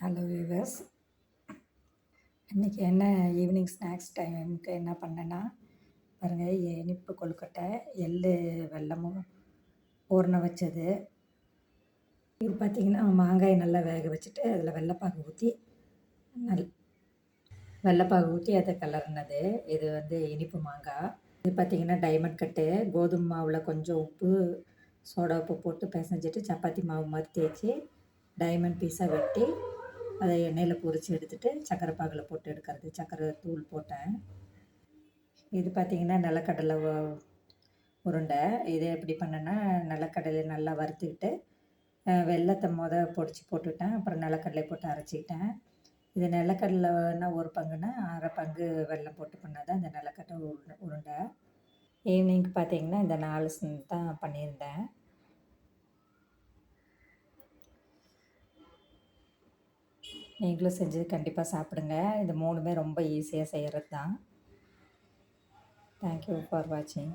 Hello viewers இன்றைக்கி என்ன evening snacks டைமுக்கு என்ன பண்ணேன்னா பாருங்கள் இனிப்பு கொழுக்கட்டை எள் வெல்லமும் ஊறின வச்சது. இது பார்த்திங்கன்னா மாங்காய் நல்லா வேக வச்சுட்டு அதில் வெள்ளைப்பாகு ஊற்றி நல் வெள்ளைப்பாகு ஊற்றி அதை கலர்னது. இது வந்து இனிப்பு மாங்காய். இது பார்த்திங்கன்னா டைமண்ட் கட்டு கோதுமை மாவில் கொஞ்சம் உப்பு சோடா உப்பு போட்டு பிசைஞ்சிட்டு சப்பாத்தி மாவு மாதிரி தேய்ச்சி டைமண்ட் பீஸாக வெட்டி அதை எண்ணெயில் பொரித்து எடுத்துகிட்டு சக்கரை பாகில் போட்டு எடுக்கிறது. சக்கரை தூள் போட்டேன். இது பார்த்திங்கன்னா நிலக்கடலை உருண்டை. இது எப்படி பண்ணேன்னா நிலக்கடலை நல்லா வறுத்துக்கிட்டு வெள்ளத்தை வெல்லத்தை மொத பொடிச்சு போட்டுவிட்டேன் அப்புறம் நிலக்கடலை போட்டு அரைச்சிக்கிட்டேன். இது நிலக்கடலைன்னா ஒரு பங்குன்னா அரை பங்கு வெல்லம் போட்டு பண்ணாதான் இந்த நிலக்கடலை உருண்டை. உருண்டை ஈவினிங்க்கு பார்த்தீங்கன்னா இந்த நாலு தான் பண்ணியிருந்தேன். நீங்களும் செஞ்சு கண்டிப்பாக சாப்பிடுங்க. இது மூணுமே ரொம்ப ஈஸியாக செய்கிறது தான் தேங்க்யூ ஃபார் வாட்சிங்